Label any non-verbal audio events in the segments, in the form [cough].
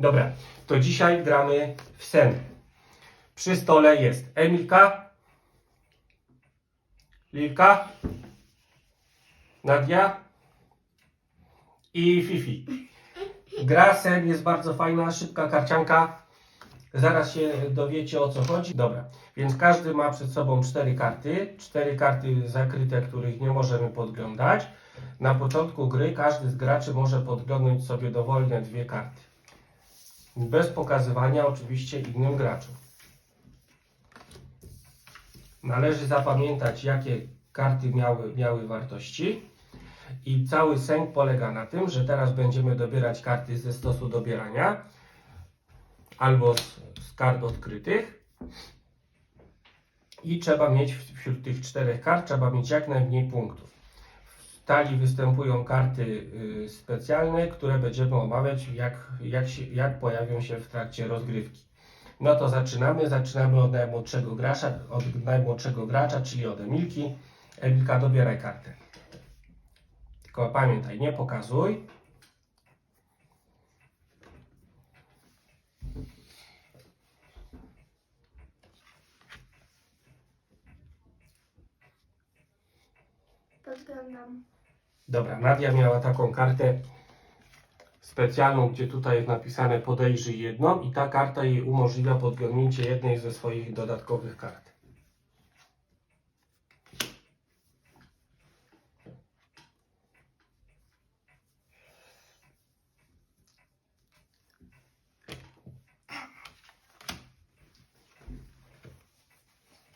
Dobra, to dzisiaj gramy w sen. Przy stole jest Emilka, Lilka, Nadia i Fifi. Gra sen jest bardzo fajna, szybka karcianka. Zaraz się dowiecie o co chodzi. Dobra, więc każdy ma przed sobą cztery karty. Cztery karty zakryte, których nie możemy podglądać. Na początku gry każdy z graczy może podglądnąć sobie dowolne dwie karty. Bez pokazywania oczywiście innym graczom. Należy zapamiętać, jakie karty miały, miały wartości. I cały sęk polega na tym, że teraz będziemy dobierać karty ze stosu dobierania albo z, z kart odkrytych. I trzeba mieć wśród tych czterech kart trzeba mieć jak najmniej punktów. W talii występują karty y, specjalne, które będziemy omawiać, jak, jak, się, jak pojawią się w trakcie rozgrywki. No to zaczynamy. Zaczynamy od najmłodszego gracza, od najmłodszego gracza, czyli od Emilki. Emilka, dobieraj kartę. Tylko pamiętaj, nie pokazuj. Podglądam. Dobra, Nadia miała taką kartę specjalną, gdzie tutaj jest napisane podejrzyj jedną i ta karta jej umożliwia podglądnięcie jednej ze swoich dodatkowych kart.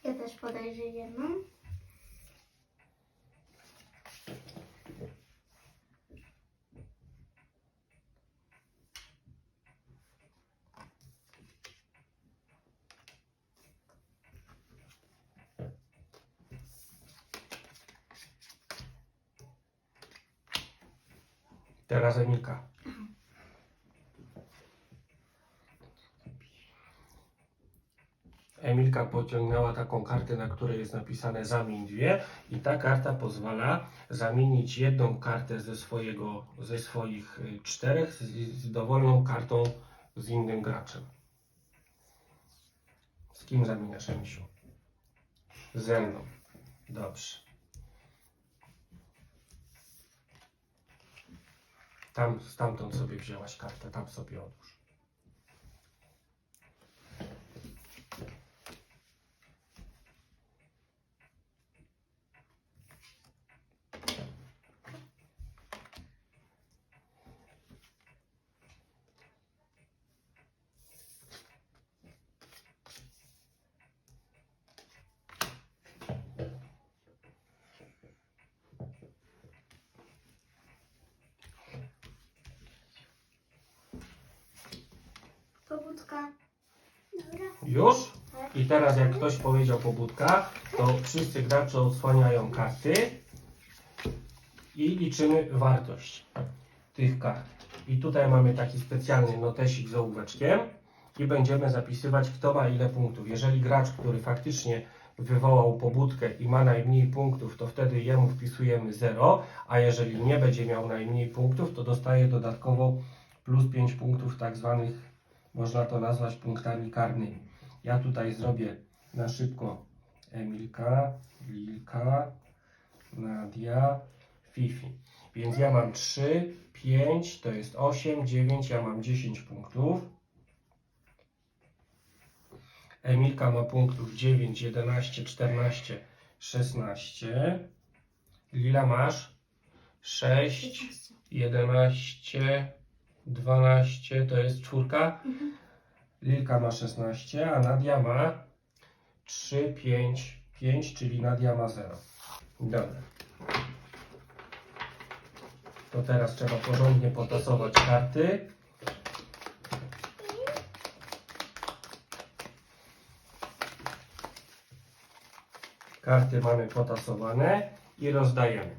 Ja też podejrzę jedną. Teraz Emilka. Emilka pociągnęła taką kartę, na której jest napisane zamień dwie i ta karta pozwala zamienić jedną kartę ze, swojego, ze swoich y, czterech z, z dowolną kartą z innym graczem. Z kim zamieniasz, Emisiu? Ze mną. Dobrze. Tam, stamtąd sobie wzięłaś kartę, tam sobie odłóż. Pobudka. Dobra. Już? Tak. I teraz jak ktoś powiedział pobudka, to wszyscy gracze odsłaniają karty i liczymy wartość tych kart. I tutaj mamy taki specjalny notesik z ołóweczkiem i będziemy zapisywać kto ma ile punktów. Jeżeli gracz, który faktycznie wywołał pobudkę i ma najmniej punktów, to wtedy jemu wpisujemy 0, a jeżeli nie będzie miał najmniej punktów, to dostaje dodatkowo plus 5 punktów tak zwanych, można to nazwać punktami karnymi. Ja tutaj zrobię na szybko Emilka, Lilka, Nadia, Fifi. Więc ja mam 3, 5, to jest 8, 9, ja mam 10 punktów. Emilka ma punktów 9, 11, 14, 16. Lila masz 6, 15. 11, 12, to jest czwórka. Mhm. Lilka ma 16, a Nadia ma 3, 5, 5, czyli Nadia ma 0. Dobra. To teraz trzeba porządnie potasować karty. Karty mamy potasowane i rozdajemy.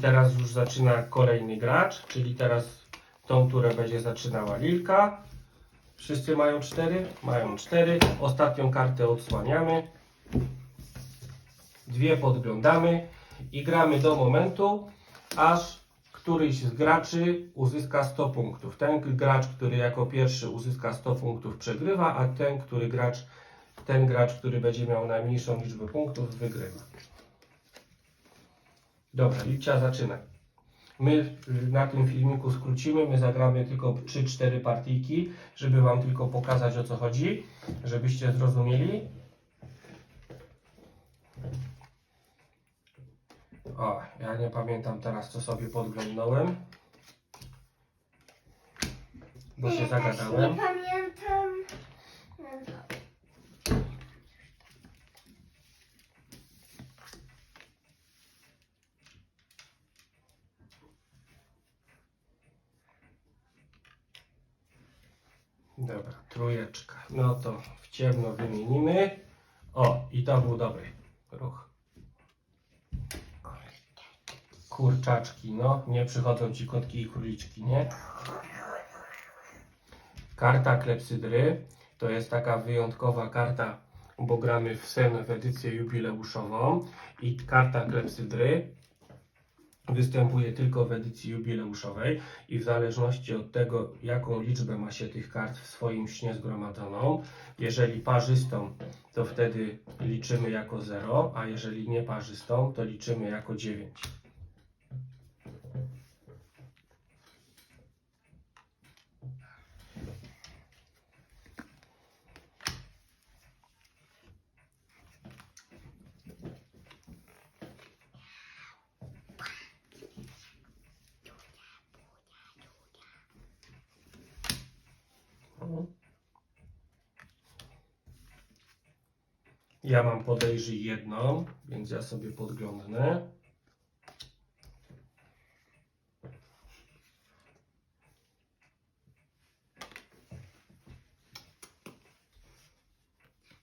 Teraz już zaczyna kolejny gracz, czyli teraz tą, która będzie zaczynała Lilka. Wszyscy mają cztery? Mają cztery. Ostatnią kartę odsłaniamy. Dwie podglądamy. i gramy do momentu, aż któryś z graczy uzyska 100 punktów. Ten gracz, który jako pierwszy uzyska 100 punktów przegrywa, a ten, który gracz, ten gracz, który będzie miał najmniejszą liczbę punktów wygrywa. Dobra, Licia zaczyna. My y, na tym filmiku skrócimy, my zagramy tylko 3-4 partyjki, żeby Wam tylko pokazać o co chodzi, żebyście zrozumieli. O, ja nie pamiętam teraz co sobie podglądnąłem, bo się zagadałem. Nie pamiętam. No to- Dobra, trójeczka. No to w ciemno wymienimy. O, i to był dobry ruch. Kurczaczki, no. Nie przychodzą ci kotki i króliczki, nie? Karta klepsydry to jest taka wyjątkowa karta, bo gramy w sen w edycję jubileuszową i karta klepsydry występuje tylko w edycji jubileuszowej i w zależności od tego, jaką liczbę ma się tych kart w swoim śnie zgromadzoną, jeżeli parzystą, to wtedy liczymy jako 0, a jeżeli nieparzystą, to liczymy jako 9. Ja mam podejrzyj jedną, więc ja sobie podglądnę.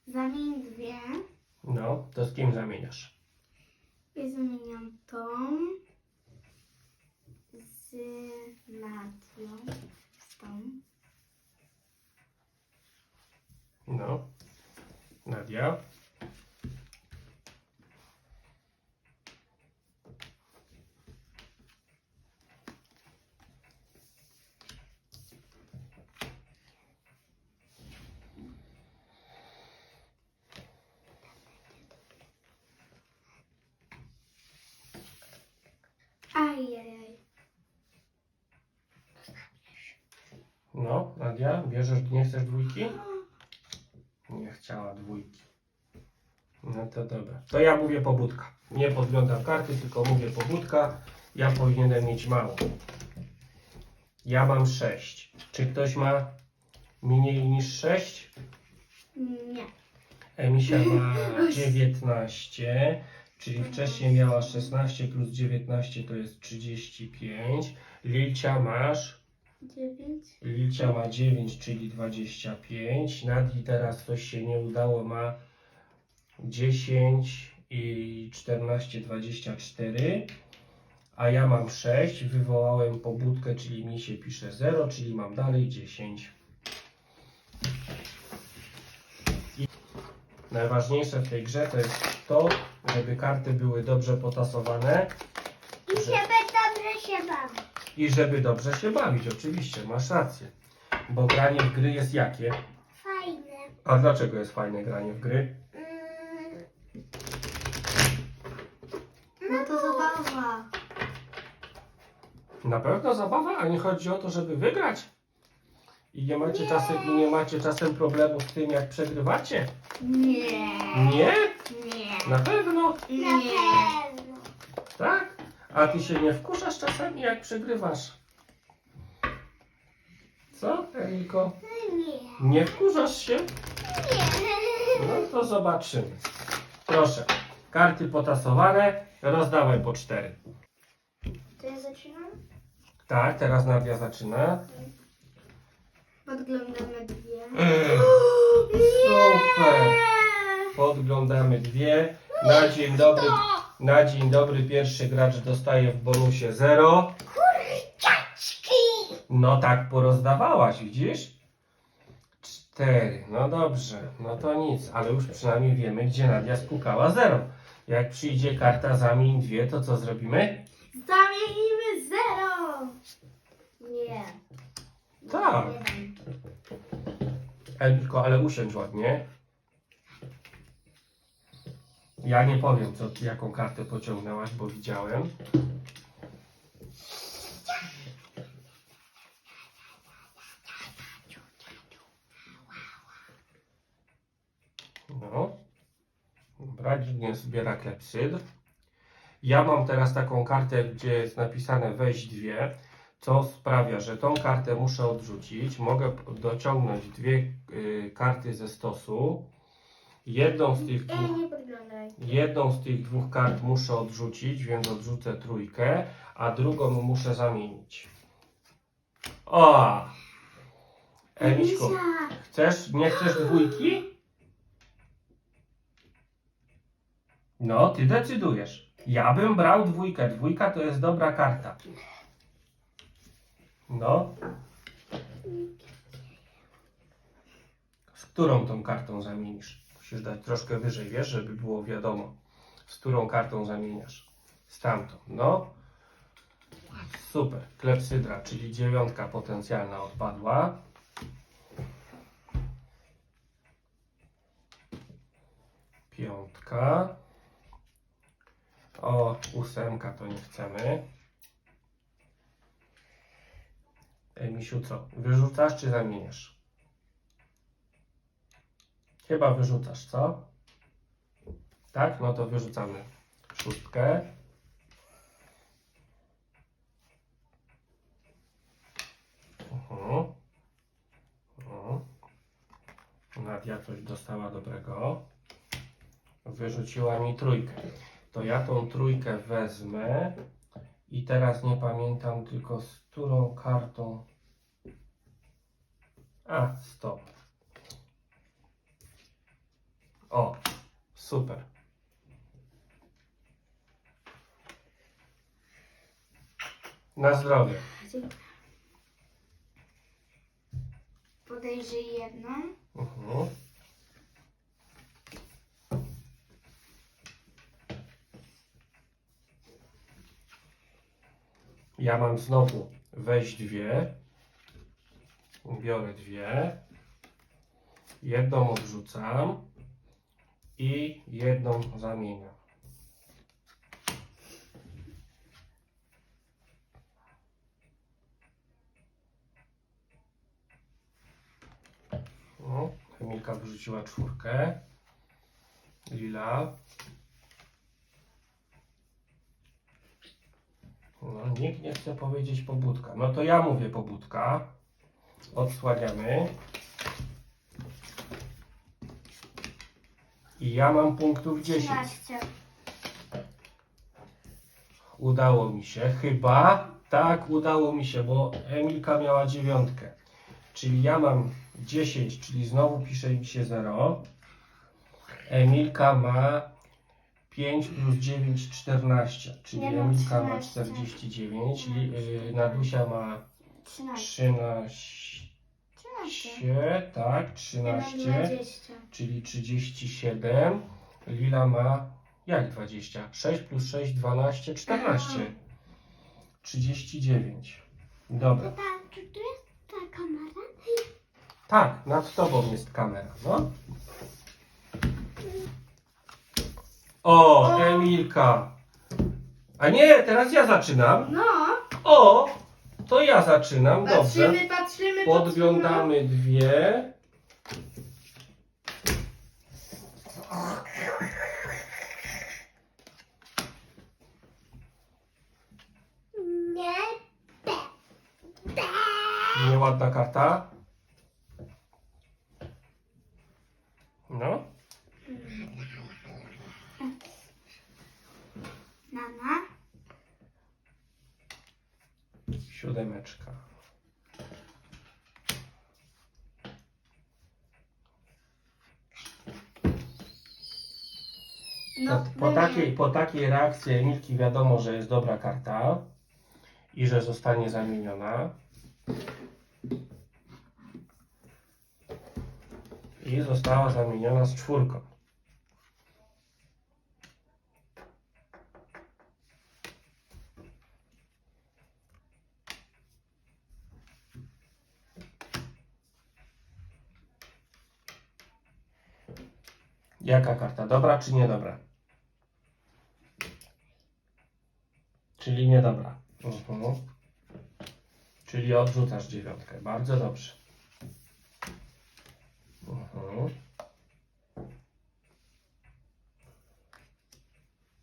Zamień dwie. No, to z kim zamieniasz? I zamieniam tą z Nadią. Z tą. No. Nadia. Ajajaj. No, Nadia, bierzesz, nie chcesz dwójki? Nie chciała dwójki. No to dobra. To ja mówię pobudka. Nie podglądam karty, tylko mówię pobudka. Ja powinienem mieć mało. Ja mam 6. Czy ktoś ma mniej niż 6? Nie. Emisia ma [laughs] 19, czyli wcześniej miała 16 plus 19 to jest 35. Lilcia masz Dziewięć. Licia ma 9, czyli 25. Nadii teraz coś się nie udało, ma 10 i 14, 24. A ja mam 6. Wywołałem pobudkę, czyli mi się pisze 0, czyli mam dalej 10. I najważniejsze w tej grze to jest to, żeby karty były dobrze potasowane I żeby dobrze się bawić. I żeby dobrze się bawić. Oczywiście, masz rację. Bo granie w gry jest jakie? Fajne. A dlaczego jest fajne granie w gry? Mm. No to zabawa. Na pewno zabawa, a nie chodzi o to, żeby wygrać. I nie macie czasem, i nie macie czasem problemu z tym, jak przegrywacie? Nie. Nie? Nie. Na pewno, Na pewno. tak? A ty się nie wkurzasz czasami, jak przegrywasz? Co, Emilko? Nie. Nie wkurzasz się? Nie. No to zobaczymy. Proszę, karty potasowane, rozdawaj po cztery. To ja zaczynam? Tak, teraz Nadia zaczyna. Podglądamy dwie. Super! Podglądamy dwie. Na dzień dobry, na dzień dobry pierwszy gracz dostaje w bonusie 0. Ciaczki. No tak porozdawałaś, widzisz? 4. No dobrze, no to nic, ale już przynajmniej wiemy, gdzie Nadia spukała 0. Jak przyjdzie karta zamień dwie, to co zrobimy? Zamienimy zero! Nie. Tak. Elbiko, ale usiądź ładnie. Ja nie powiem, co, jaką kartę pociągnęłaś, bo widziałem. No. Dobra, nie zbiera klepsydr. Ja mam teraz taką kartę, gdzie jest napisane weź dwie, co sprawia, że tą kartę muszę odrzucić. Mogę dociągnąć dwie y, karty ze stosu. Jedną z tych Ej, dwóch nie podglądaj. Jedną z tych dwóch kart muszę odrzucić, więc odrzucę trójkę, a drugą muszę zamienić. O! Emiśku, Misia, chcesz, nie chcesz dwójki? No, ty decydujesz. Ja bym brał dwójkę. Dwójka to jest dobra karta. No. Z którą tą kartą zamienisz? Musisz dać troszkę wyżej, wiesz, żeby było wiadomo, z którą kartą zamieniasz. Z tamtą. No. Super. Klepsydra, czyli dziewiątka potencjalna odpadła. Piątka. O, ósemka to nie chcemy. Ej, misiu, co? Wyrzucasz czy zamieniasz? Chyba wyrzucasz, co? Tak? No to wyrzucamy szóstkę. Mhm. Mhm. Nadia coś dostała dobrego. Wyrzuciła mi trójkę. To ja tą trójkę wezmę i teraz nie pamiętam tylko z którą kartą. A, stop. O, super. Na zdrowie. Podejrzyj jedną. Mhm. Ja mam znowu weź dwie. Biorę dwie. Jedną odrzucam i jedną zamieniam. No, Emilka wyrzuciła czwórkę. Lila. No, nikt nie chce powiedzieć pobudka. No to ja mówię pobudka. Odsłaniamy. I ja mam punktów 10. 13. Udało mi się, chyba. Tak, udało mi się, bo Emilka miała dziewiątkę. Czyli ja mam 10, czyli znowu pisze mi się 0. Emilka ma 5 plus 9, 14. Czyli Ja mam Emilka ma 13. 49. Li, y, Nadusia ma 13. 13. 13. Tak, Ja mam 13. 20. czyli 37. Lila ma jak 20? 6 plus 6, 12, 14. 39. Dobra. Tata, czy tu jest ta kamera? Tak, nad tobą jest kamera, no. O, Emilka. A nie, teraz ja zaczynam. No. O, to ja zaczynam, dobrze. Patrzymy, patrzymy, Podglądamy dwie. Nie. Nieładna karta. No. Mama. Siódemeczka. No, Po, po, takiej, po takiej reakcji Emilki wiadomo, że jest dobra karta i że zostanie zamieniona. I została zamieniona z czwórką. Jaka karta? Dobra czy niedobra? Czyli niedobra. Mhm. Czyli odrzucasz dziewiątkę. Bardzo dobrze. Mhm.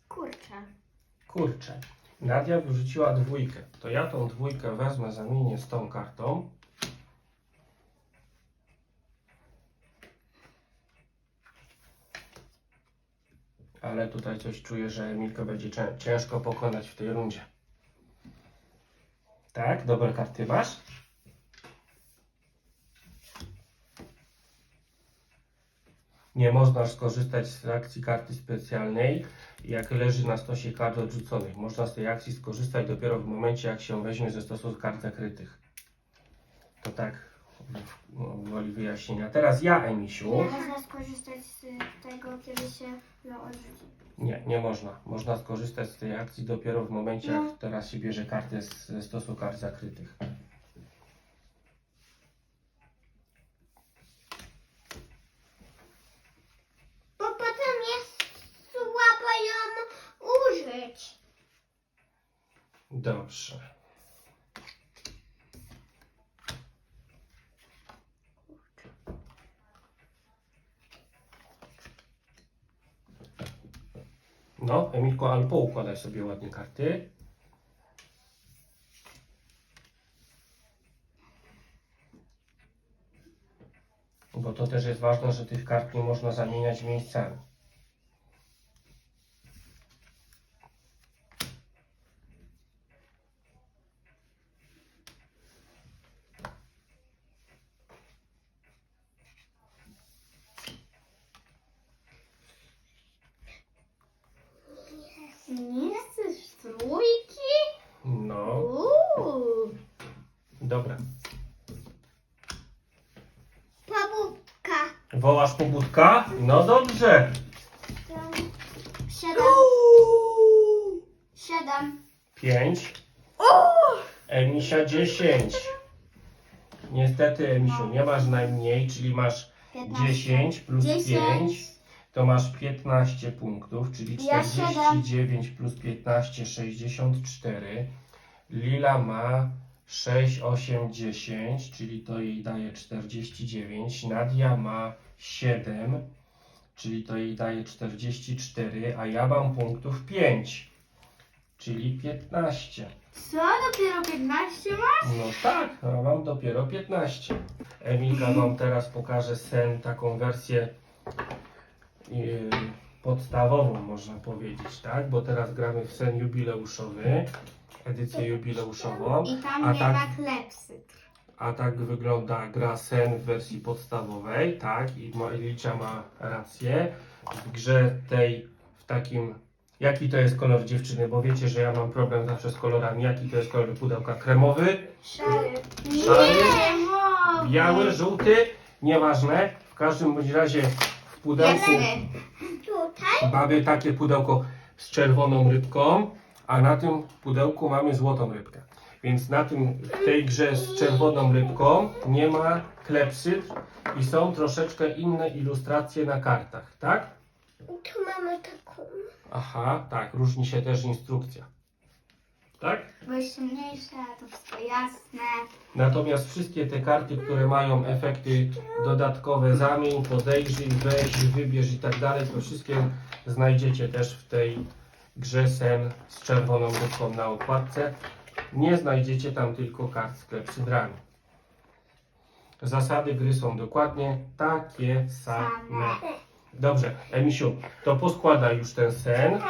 Kurczę. Kurczę. Nadia wyrzuciła dwójkę. To ja tą dwójkę wezmę, zamienię z tą kartą. Tutaj coś czuję, że Emilko będzie cię- ciężko pokonać w tej rundzie. Tak? Dobre karty masz? Nie można skorzystać z akcji karty specjalnej, jak leży na stosie kart odrzuconych. Można z tej akcji skorzystać dopiero w momencie, jak się weźmie ze stosu kart zakrytych. To tak woli wyjaśnienia. Teraz ja, Emisiu. Można skorzystać z tego, kiedy się no, odrzuci. Nie, nie można. Można skorzystać z tej akcji dopiero w momencie, No. jak teraz się bierze kartę z- ze stosu kart zakrytych. Bo potem jest słabo ją użyć. Dobrze. No, Emilko, ale poukładaj sobie ładnie karty. Bo to też jest ważne, że tych kart nie można zamieniać miejscami. Nie chcesz trójki? No, Uuu. dobra. Pobudka. Pobudka? No dobrze. Siedem. Siedem. 5. Emisia 10. Niestety, Emisiu, nie masz najmniej, czyli masz 10 plus 5, to masz 15 punktów, czyli Ja 49 plus 15, 64. Lila ma 6, 8, 10, czyli to jej daje 49. Nadia ma 7, czyli to jej daje 44, a ja mam punktów 5, czyli 15. Co? Dopiero 15 ma? No tak, a mam dopiero 15. Emilka wam teraz pokaże sen, taką wersję yy, podstawową można powiedzieć, tak? Bo teraz gramy w sen jubileuszowy, edycję jubileuszową, I tam A nie tak- ma klepsyd. A tak wygląda gra sen w wersji podstawowej, tak? I Licia ma rację. W grze tej, w takim, jaki to jest kolor dziewczyny, bo wiecie, że ja mam problem zawsze z kolorami. Jaki to jest kolor pudełka? Kremowy? Szary. Szary? Nie, mowy. Biały, żółty, nieważne. W każdym bądź razie w pudełku. Tutaj? mamy takie pudełko z czerwoną rybką, a na tym pudełku mamy złotą rybkę. Więc na tym, w tej grze z czerwoną rybką nie ma klepsyd i są troszeczkę inne ilustracje na kartach, tak? Tu mamy taką. Aha, tak, różni się też instrukcja. Tak? Mniejsze, to wszystko jasne. Natomiast wszystkie te karty, które mają efekty dodatkowe, zamień, podejrzyj, weź, wybierz i tak dalej, to wszystkie znajdziecie też w tej grze sen z czerwoną rybką na okładce. Nie znajdziecie tam tylko kart z klepsydrami. Zasady gry są dokładnie takie same. Dobrze, Emisiu, to poskładaj już ten sen,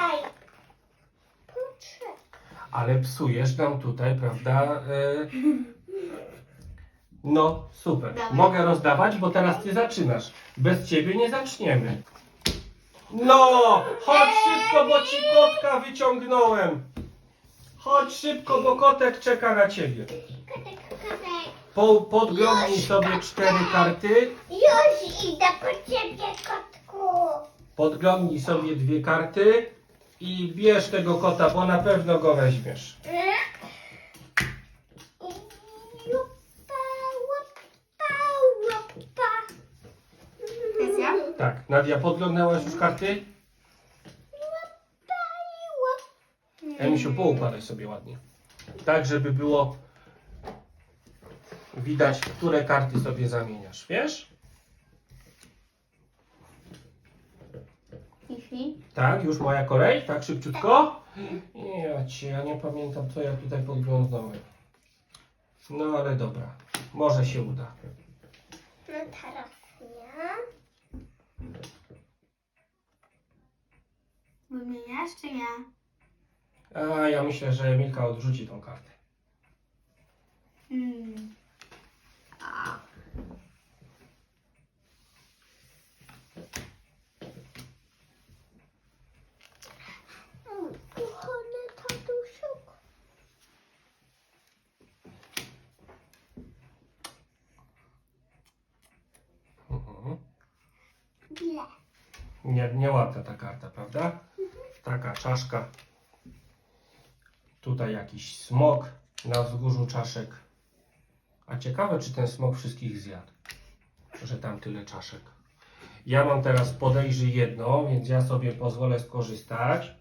ale psujesz nam tutaj, prawda? e, No, super. Mogę rozdawać, bo teraz ty zaczynasz. Bez ciebie nie zaczniemy. No! Chodź szybko, bo ci kotka wyciągnąłem. Chodź szybko, bo kotek czeka na ciebie. Kotek, kotek. Po, podglądnij sobie cztery karty. Już idę po ciebie, kotku. Podglądnij sobie dwie karty i bierz tego kota, bo na pewno go weźmiesz. Ja? Tak, Nadia, podglądałaś już karty? Emisiu, poukładaj sobie ładnie. Tak, żeby było widać, które karty sobie zamieniasz, wiesz? Fifi. Tak, już moja kolej? Tak szybciutko? Ja cię, ja nie pamiętam, co ja tutaj podglądałem. No ale dobra, może się uda. No teraz ja. Wymieniasz czy ja? A ja myślę, że Emilka odrzuci tą kartę. Hmm. A. Kochany tatusiuk. Mhm. Ble. Nie, nieładna ta karta, prawda? Taka czaszka. Tutaj jakiś smok na wzgórzu czaszek. A ciekawe, czy ten smok wszystkich zjadł. Że tam tyle czaszek. Ja mam teraz podejrzy jedno, więc ja sobie pozwolę skorzystać.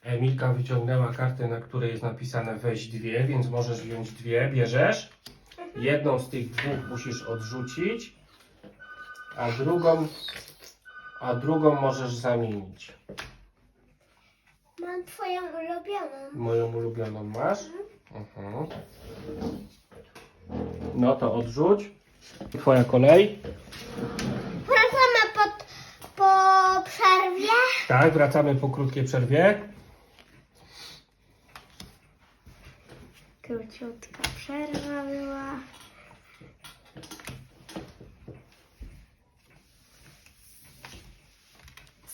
Emilka wyciągnęła kartę, na której jest napisane weź dwie, więc możesz wziąć dwie. Bierzesz. Jedną z tych dwóch musisz odrzucić, a drugą, a drugą możesz zamienić. Mam twoją ulubioną. Moją ulubioną masz? Mhm. No to odrzuć. Twoja kolej. Wracamy pod, po przerwie. Tak, wracamy po krótkiej przerwie. Króciutka przerwa była.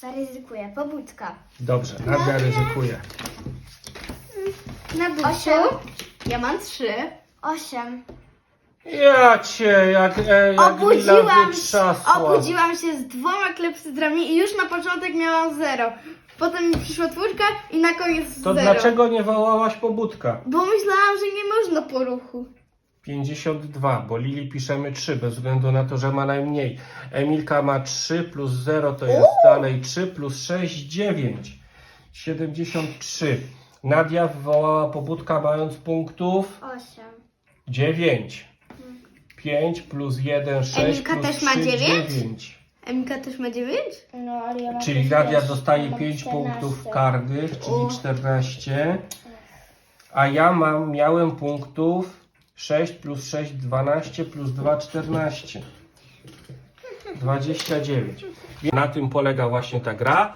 Zaryzykuję. Pobudka. Dobrze, Nadia ryzykuje. Na Osiem. Ja mam trzy. Osiem. Ja cię, jak, e, jak Obudziłam się, wytrzasła. obudziłam się z dwoma klepsydrami i już na początek miałam zero. Potem mi przyszła czwórka i na koniec To zero. dlaczego nie wołałaś pobudka? Bo myślałam, że nie można po ruchu. 52, bo Lili piszemy 3, bez względu na to, że ma najmniej. Emilka ma 3 plus 0 to jest dalej 3 plus 6, 9. 73. Nadia wywołała pobudka mając punktów Osiem. 9. 5 plus 1, 6 Emilka plus też ma 3, dziewięć? 9. Emika też ma dziewięć? No, ale ja mam Czyli też Nadia dostaje mam 5 14. punktów karnych, czyli U. 14. A ja mam, miałem punktów 6 plus 6, 12 plus 2, 14. 29. Na tym polega właśnie ta gra.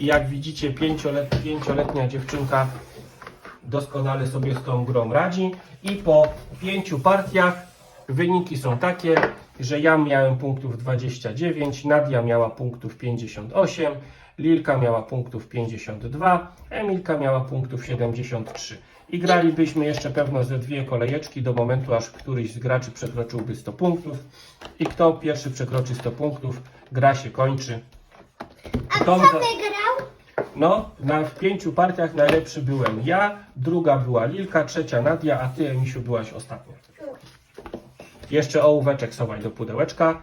Jak widzicie, pięciolet, pięcioletnia dziewczynka doskonale sobie z tą grą radzi. I po pięciu partiach wyniki są takie, że ja miałem punktów 29, Nadia miała punktów 58, Lilka miała punktów 52, Emilka miała punktów 73. I gralibyśmy jeszcze pewno ze dwie kolejeczki do momentu, aż któryś z graczy przekroczyłby 100 punktów. I kto pierwszy przekroczy 100 punktów, gra się kończy. A Tom kto za- wygrał? no, na, w pięciu partiach najlepszy byłem ja, druga była Lilka, trzecia Nadia, a ty, Emisiu, byłaś ostatnia. Jeszcze ołóweczek schowaj do pudełeczka,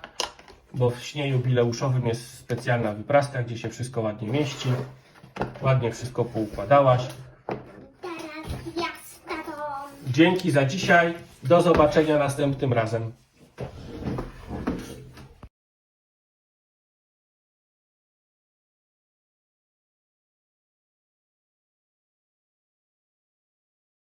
bo w śnie jubileuszowym jest specjalna wypraska, gdzie się wszystko ładnie mieści. Ładnie wszystko poukładałaś. Teraz ja z tatą. Dzięki za dzisiaj. Do zobaczenia następnym razem.